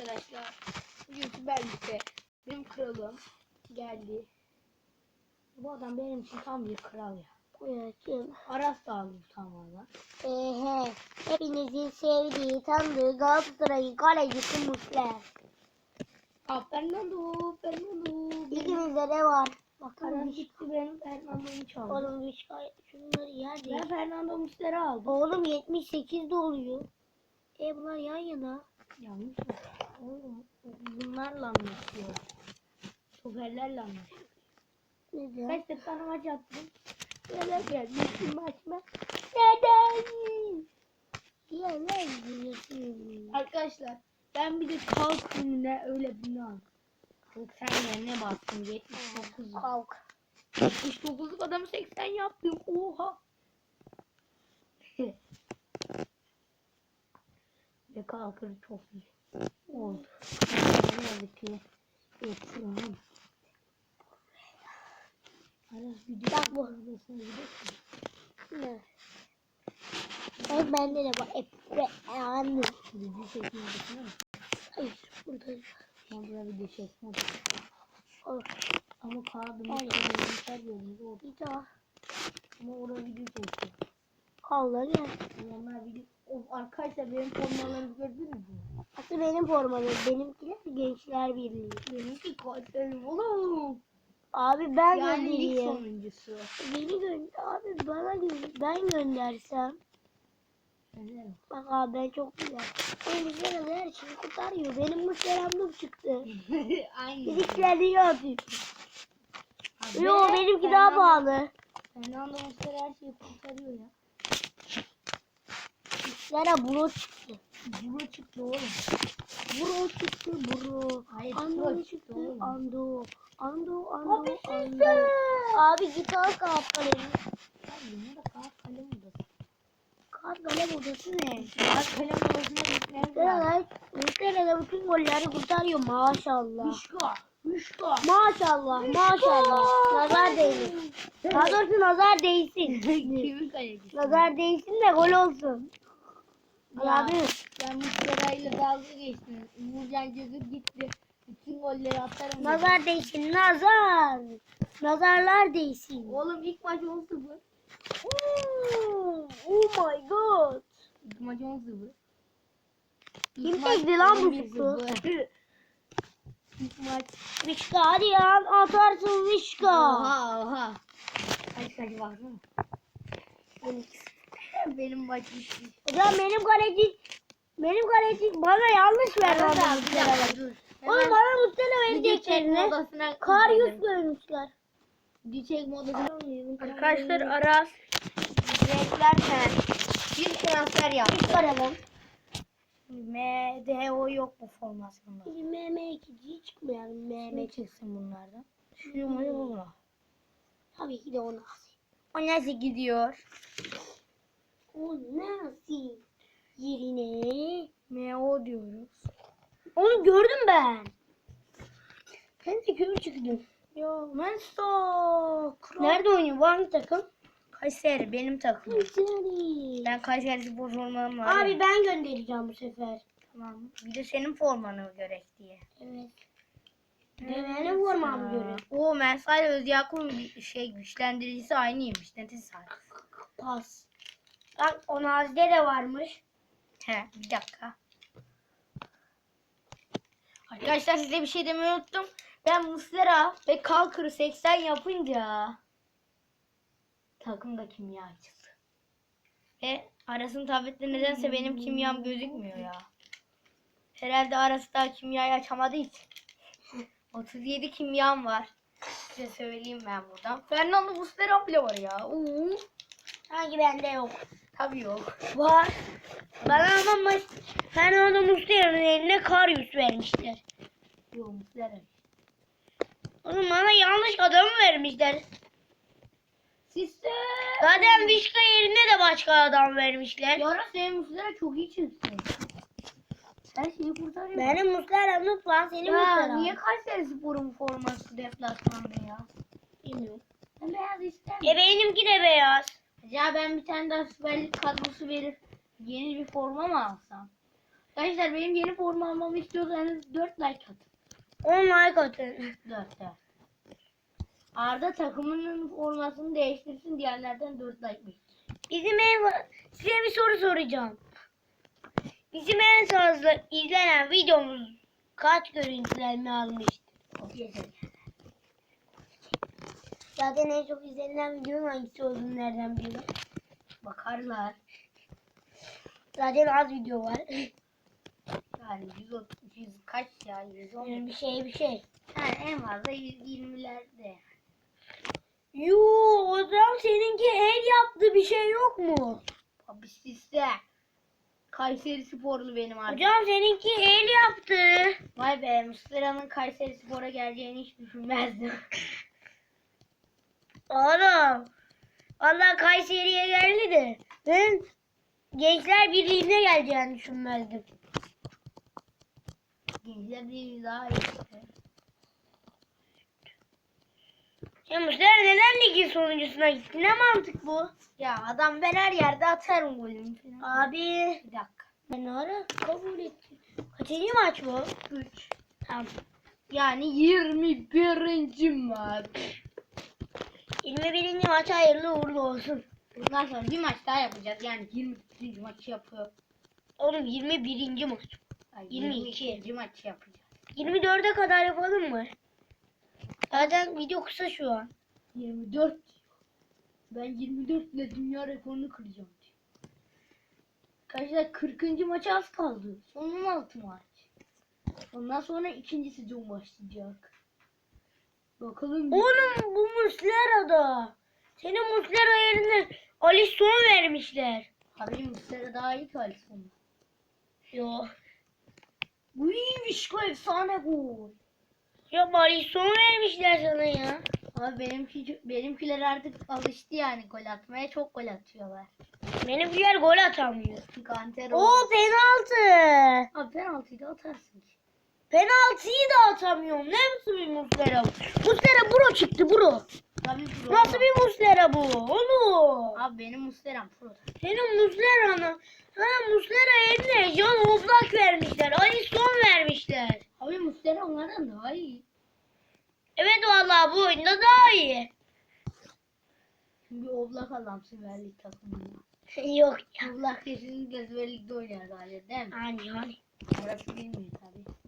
arkadaşlar. Lig'de benim kralım geldi. Bu adam benim için tam bir kral ya. Evet, kim? Aras da aldı tam valla. Ehe, hepinizin sevdiği, tanıdığı Galatasaray'ın kalecisi Musler. Aa, Fernando, Fernando. İkimizde de var. Aras Bakın bir gitti benim Fernando'mu çaldı. Oğlum bir şey, şunları yer değil. Ben Fernando Musler'i aldım. Oğlum 78 de oluyor. E bunlar yan yana. Yanlış mı? Oğlum bunlarla anlaşıyor. Stoperlerle anlaşıyor. Neden? Kaç defa maç attım. Neden gelmişsin maçma? Neden? Ya ne? Arkadaşlar ben bir de kalk gününe öyle bina aldım. Kalk sen yerine bastım 79. Kalk. 79'luk adamı 80 yaptım. Oha. Ve kalkır çok iyi. Oldu. Ne yazık. Ekranım. Aras video Bak bu. Ne? Bak bende de var. Epe anı. Video mı? Hayır burada. Ama burada video. Olur. Ama kağıdımı yerinde orada. Bir daha. Ama orada video çekiyor. Kalla gel. Onlar video... Of arkadaşlar benim formalarımı gördünüz mü? Aslı benim formalarım. Benimkiler Gençler Birliği. Benimki kalplerim oğlum. Abi ben Yani göndereyim. sonuncusu. Beni gönder. Abi bana gö- ben göndersem. Neden? Bak abi ben çok güzel. Oğlum güzel de her şeyi kurtarıyor. Benim muhteramlık çıktı. Aynı. Bizimkiler iyi atıyor. Abi, Yo benimki daha Fernando- pahalı. Fernando Muslera her şeyi kurtarıyor ya. Bizlere bro çıktı. Bro çıktı oğlum. Bro çıktı bro. Hayır, Ando bro çıktı. oğlum. Ando. Ando. Ando. Abi Ando. Abi git al kağıt kalemi. Abi ne kağıt kalem odası. Kağıt kalem odası ne? Kağıt kalem odasına gitmem lazım. Muhtemelen bütün golleri kurtarıyor maşallah. Müşka. Müşka. Maşallah maşallah. Nazar değsin. Daha doğrusu nazar değsin. Kimin kalecisi? nazar değsin de gol olsun. Abi. Ben Mustafa'yla dalga geçtim. Uğurcan cızıp gitti. Bütün golleri atarım. Nazar değsin nazar. Nazarlar değsin. Oğlum ilk maç 10-0. Oo, oh my god. İlk maç 10-0. Kim tekli lan bu çıktı? İlk maç. Vişka hadi ya atarsın Vişka. Oha oha. Hadi hadi var mı? 12 benim maçım. Ulan benim kaleci benim kaleci bana yanlış verdi. Abi, bir bana Mustela verecek yerine. Karyus görmüşler. Diyecek modası. Arkadaşlar Aras beklerken bir transfer yaptı. Çıkaralım. MDO yok bu formasyonda. MM2 çıkmıyor. MM çıksın bunlardan. Şu yumruğu buna. Tabii ki de ona. O nasıl gidiyor? O nasıl? Yerine. MO diyoruz. Onu gördüm ben. Sen de kör çıktın. Yo Mensto. Nerede oynuyor? Bu hangi takım? Kayseri benim takımım. Kayseri. Ben Kayseri spor formam var. ya. Abi ben göndereceğim bu sefer. Tamam. Bir de senin formanı görek diye. Evet. Ve benim formam göre. O Mensal Özyakup'un bir şey güçlendiricisi aynıymış. Ne tesadüf. Pas. Bak o Nazide de varmış. He bir dakika. Arkadaşlar size bir şey demeyi unuttum. Ben Muslera ve Kalkır'ı 80 yapınca takımda kimya açıldı. Ve Aras'ın tablette nedense benim kimyam gözükmüyor ya. Herhalde Aras daha kimyayı açamadığı için. 37 kimyam var. Size söyleyeyim ben buradan. Fernando Muslera bile var ya. Oo. Hangi bende yok. Tabii yok. Var. Bana ama maç Fernando Muslera'nın eline Karyus vermişler. Yok Muslera. Oğlum bana yanlış adamı vermişler. Sistem. Zaten Vişka yerine de başka adam vermişler. Yara senin Muslera çok iyi çıksın. Sen şeyi kurtarıyorsun. Benim Muslera lan senin Muslera. niye Kayseri Spor'un forması deplasmanda ya? Bilmiyorum. Ben beyaz istemem. E benimki de beyaz. Ya ben bir tane daha Süper Lig kadrosu verir. Yeni bir forma mı alsam? Arkadaşlar benim yeni forma almamı istiyorsanız 4 like atın. 10 like atın. 4 4. Arda takımının formasını değiştirsin diğerlerden 4 like bekliyorum. Bizim en size bir soru soracağım. Bizim en fazla izlenen videomuz kaç görüntülenme almıştı? Zaten en çok izlenen videonun hangisi olduğunu nereden biliyorum? Bakarlar. Zaten az video var. Yani 100, 100 kaç ya 110. Yani bir şey bir şey. Yani en fazla 120'lerde. Yoo o zaman seninki el yaptı bir şey yok mu? Abi sizde. Kayseri sporlu benim artık. Hocam seninki el yaptı. Vay be Mustafa'nın Kayseri spora geleceğini hiç düşünmezdim. Oğlum. Allah Kayseri'ye geldi de. Ben Gençler Birliği'ne geleceğini düşünmezdim. Gençler bir daha iyi. Ya Mustafa neden ligin sonuncusuna gitti? Ne mantık bu? Ya adam ben her yerde atarım golümü falan. Abi. Bir dakika. Ben ara kabul ettim. Kaçıncı maç bu? 3. Tamam. Yani 21. maç. 21. maç hayırlı uğurlu olsun. Bundan sonra bir maç daha yapacağız. Yani 22. maçı yapıyor. Oğlum 21. maç. Ay, 22. 22. maçı yapacağız. 24'e kadar yapalım mı? Zaten video kısa şu an. 24 diyor. Ben 24 ile dünya rekorunu kıracağım diyor. Arkadaşlar 40. maça az kaldı. Son 16 maç. Ondan sonra ikinci sezon başlayacak. Bakalım. Oğlum bu Muslera'da. Senin Muslera yerine Alisson vermişler. Abi Muslera daha iyi ki Alisson. Yo. Bu iyiymiş bu efsane gol. Ya Alisson vermişler sana ya. Abi benimki, benimkiler artık alıştı yani gol atmaya. Çok gol atıyorlar. Benimkiler gol atamıyor. Çünkü Antero. O penaltı. Abi penaltıyı da atarsın ki. Penaltıyı da atamıyorum. Ne nasıl bir Muslera bu? Muslera bro çıktı bro. Tabii pro. Nasıl bir Muslera bu? Oğlum. Abi benim Muslera'm pro. Senin Muslera'nı. Sana Muslera yerine Can Oblak vermişler. Alisson vermişler. Abi Muslera onlardan daha iyi. Evet vallahi bu oyunda daha iyi. Çünkü Oblak adamsın verlik takımında. Yok ya. Oblak kesinlikle Süper Lig'de oynar galiba değil mi? Hani hani. Orası bilmiyor tabii.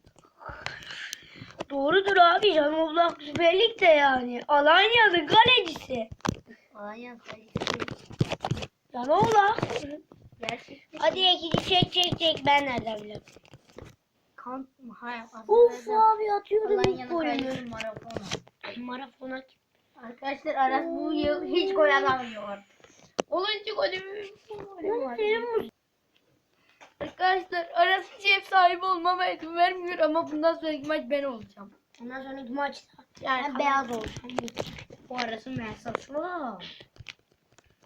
Doğrudur abi Can Oblak Süper Lig'de yani. Alanya'nın kalecisi. Alanya sayısı Can Oblak. gerçekten. Hadi ikinci çek çek çek ben nereden biliyorum. Kant mı? Hayır. Uf aslında abi atıyordum ilk golümü. kalecisi Marafona. Marafona Arkadaşlar Aras bu yıl hiç gol atamıyor artık. 10. golümü. Senin Mus- Arkadaşlar Aras hiç ev sahibi olmama izin vermiyor ama bundan sonraki maç ben olacağım. Ondan sonraki maçta Yani ben beyaz olacağım. Bu var.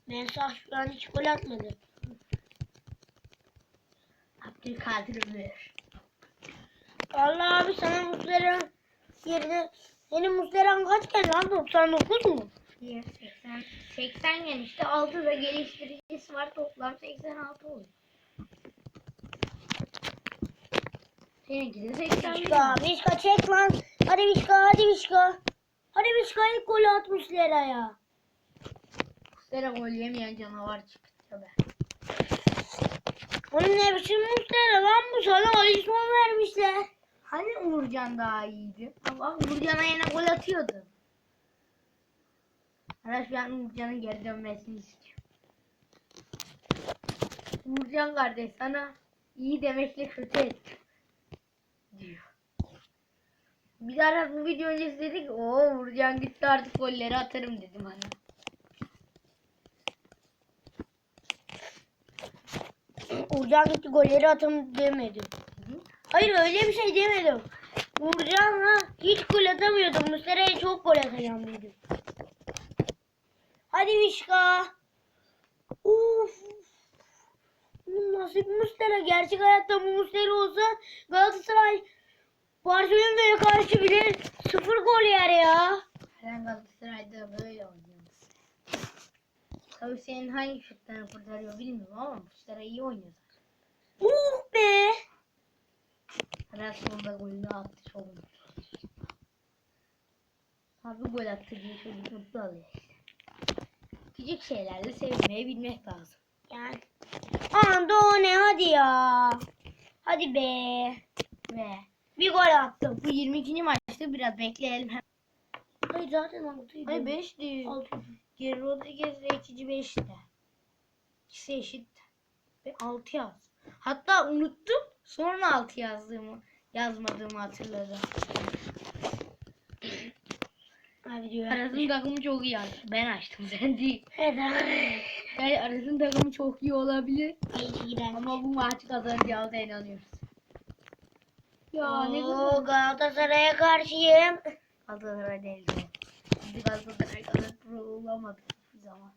Mensah şu an hiç gol atmadı. Abdülkadir Ömür. Allah abi sana Muslera yerine senin Muslera'nın kaç kere lan 99 mu? 80, 80 genişte 6 da geliştiricisi var toplam 86 oluyor. Seninki de 80 Vişka, Vişka çek lan. Hadi Vişka, hadi Vişka. Hadi Vişka ilk golü at Muslera'ya. Sera gol yemeyen canavar çıktı be. Onun ne biçim Muslera lan bu sana Alisson vermişler. Hani Uğurcan daha iyiydi? Ama Uğurcan'a yine gol atıyordu. Araç ben Uğurcan'ın geri dönmesini istiyorum. Uğurcan kardeş sana iyi demekle kötü et. Diyor. Bir daha bu video öncesi dedi ki o Uğurcan gitti artık golleri atarım dedim hani. Uğurcan gitti golleri atam demedim. Hayır öyle bir şey demedim. Uğurcan'la hiç gol atamıyordum. Muslera'ya çok gol atacağım dedim. Hadi Vişka. Uf. Nasıl bir Muslera? Gerçek hayatta bu Muslera olsa Galatasaray Barcelona'ya karşı bile sıfır gol yer ya. Ben Galatasaray'da böyle oynuyorum. Tabii senin hangi şutlarını kurtarıyor bilmiyorum ama Muslera iyi oynuyor zaten. Uh be. Aras sonunda golünü attı çok. Abi gol attı diye çocuk mutlu oluyor işte. Küçük şeylerle sevinmeyi bilmek lazım. Yani. Andone hadi ya. Hadi be. Ve Bir gol attım. bu 22. maçta biraz bekleyelim. Hayır zaten altıydı. Ay 5'ti. Altı. Geri Rodriguez ve ikinci 5'ti. İkisi eşit. Ve 6 yaz. Hatta unuttum. Sonra 6 yazdığımı yazmadığımı hatırladım. Hadi diyor. Aras'ın takımı çok iyi. Ben açtım sen değil. Neden? Yani Aras'ın takımı çok iyi olabilir. Giren. Ama bu maçı kazanacağına inanıyoruz. Ya ne Oo, kadar Galatasaray'a karşıyım. Galatasaray değil. Biz Galatasaray kadar pro olamadık hiçbir zaman.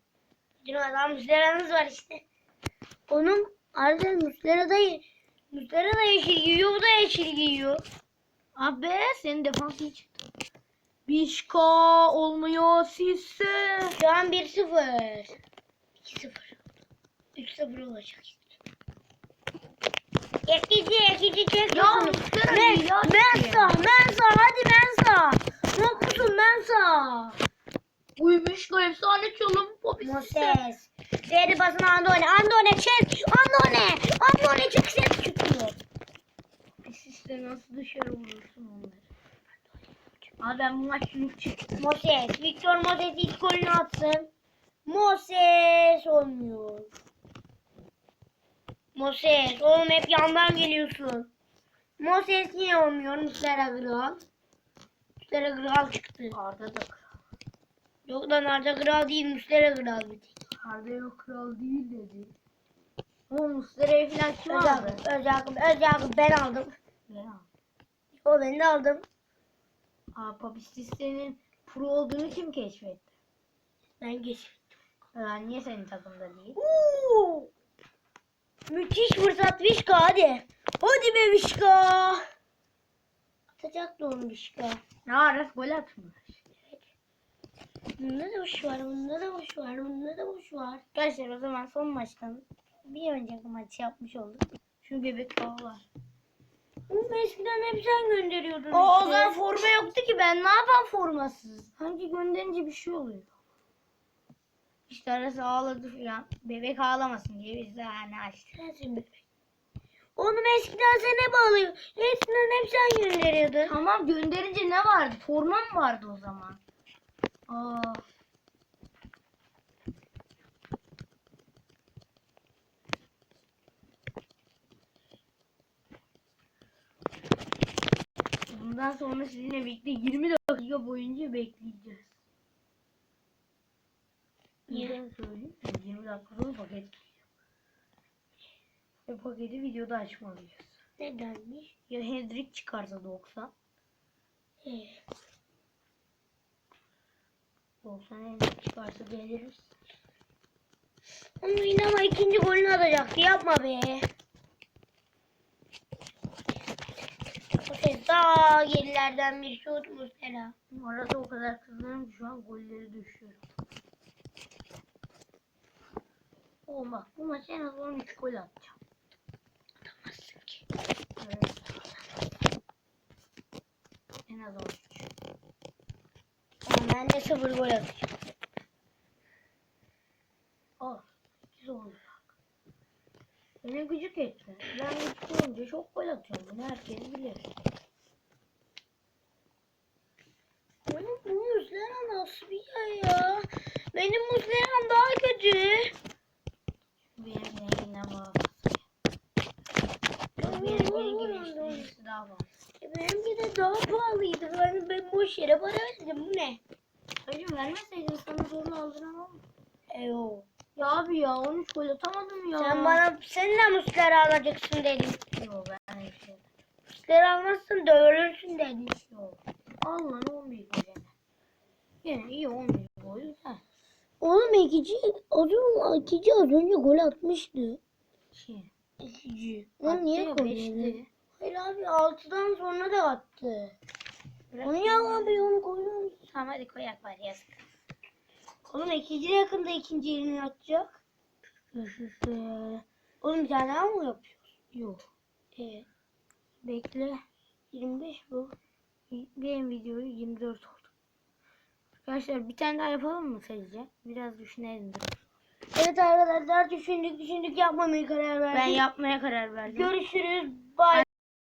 Dün adam Müslera'nız var işte. Onun harbiden Müslera da Müslera da yeşil giyiyor, bu da yeşil giyiyor. Abi senin defans iyi çıktı. Bişka olmuyor sizse. Şu an 1-0. 2-0. 3-0 olacak. Ekici, ekici çek. Ya ya. Mensa, Mensa, hadi Mensa. Mokutun Mensa. Uy Bişka efsane çalım. Moses. Verdi basına Andone. Andone çek. Andone. Andone çok ses çıkıyor. Popisi nasıl dışarı vurursun onları. Abi ben bu maç yük çıktı. Moses. Victor Moses ilk golünü atsın. Moses olmuyor. Moses. Oğlum hep yandan geliyorsun. Moses niye olmuyor? Muslera Kral. Muslera Kral çıktı. Arda da kral. Yok lan Arda Kral değil. Muslera Kral bir tek. Arda yok kral değil dedi. Ama Muslera'yı falan kim aldı? Özel, özel, özel ben aldım. Ben aldım. O ben de aldım. Aa Papistis'in pro olduğunu kim keşfetti? Ben geç. Ya niye senin takımda değil? Oo! Müthiş fırsat Vişka hadi. Hadi be Vişka. Atacaktı onu Vişka. Ne Aras gol atmış. Bunda da boş var, bunda da boş var, bunda da boş var. Arkadaşlar o zaman son maçtan bir önceki maçı yapmış olduk. Çünkü bebek hava var. Oğlum eskiden hep sen gönderiyordun. O, o işte. zaman forma yoktu ki ben ne yapayım formasız? Hangi gönderince bir şey oluyor. İşte arası ağladı filan. Bebek ağlamasın diye biz de hani açtık. Sensin bebek. Oğlum eskiden sen hep alıyor. Eskiden hep sen gönderiyordun. Tamam gönderince ne vardı? Forma mı vardı o zaman? Aa. Bundan sonra sizinle birlikte 20 dakika boyunca bekleyeceğiz. Neden söyleyeyim? 20 dakika sonra paket geliyor. Ve paketi videoda açmalıyız. Nedenmiş? Ya Hendrik çıkarsa 90. Ee, 90 Hendrik çıkarsa geliriz. Ama yine ama ikinci golünü atacaktı. Yapma be. Daha gerilerden bir şut Muslera. Arada o kadar kızgınım ki şu an golleri düşüyorum. Oğlum bak bu maç en az 13 gol atacağım. Atamazsın ki. Evet. En az 13. Ama ben de sıfır gol atacağım. Al. 8 olacak. Beni gıcık etti. Ben gıcık olunca çok gol atıyorum. Bunu herkes bilir. Oğlum bu Muslera nasıl bir ya? Benim Muslera'm daha kötü. Benim zenginden bağlı. Benim gibi fazla. E, Benimki de daha pahalıydı. Ben, ben boş yere para verdim. Bu ne? Hacım vermeseydin sana zorla aldıramam. Eyo. Ya abi ya 13 gol atamadım ya. Sen bana sen de Muslera alacaksın dedim. Yok ben öyle bir şey. Muslera almazsın dövülürsün dedim. Yok. Al lan 11 gol. Gene iyi 11 gol. Oğlum ikinci, önce, ikinci az önce gol atmıştı. Şey. İkinci. Lan niye yedi? Hayır abi 6'dan sonra da attı. Bırak Onu ya. abi onu koyuyor Tamam hadi koyak var yazık. Oğlum ikinci yakında ikinci yerini atacak. Oğlum bir tane daha mı yapıyor? Yok. Ee, Bekle. 25 bu. Benim videoyu 24 oldu. Arkadaşlar bir tane daha yapalım mı sizce? Biraz düşünelim. Evet arkadaşlar düşündük düşündük yapmamaya karar verdik. Ben yapmaya karar verdim. Görüşürüz. Bye.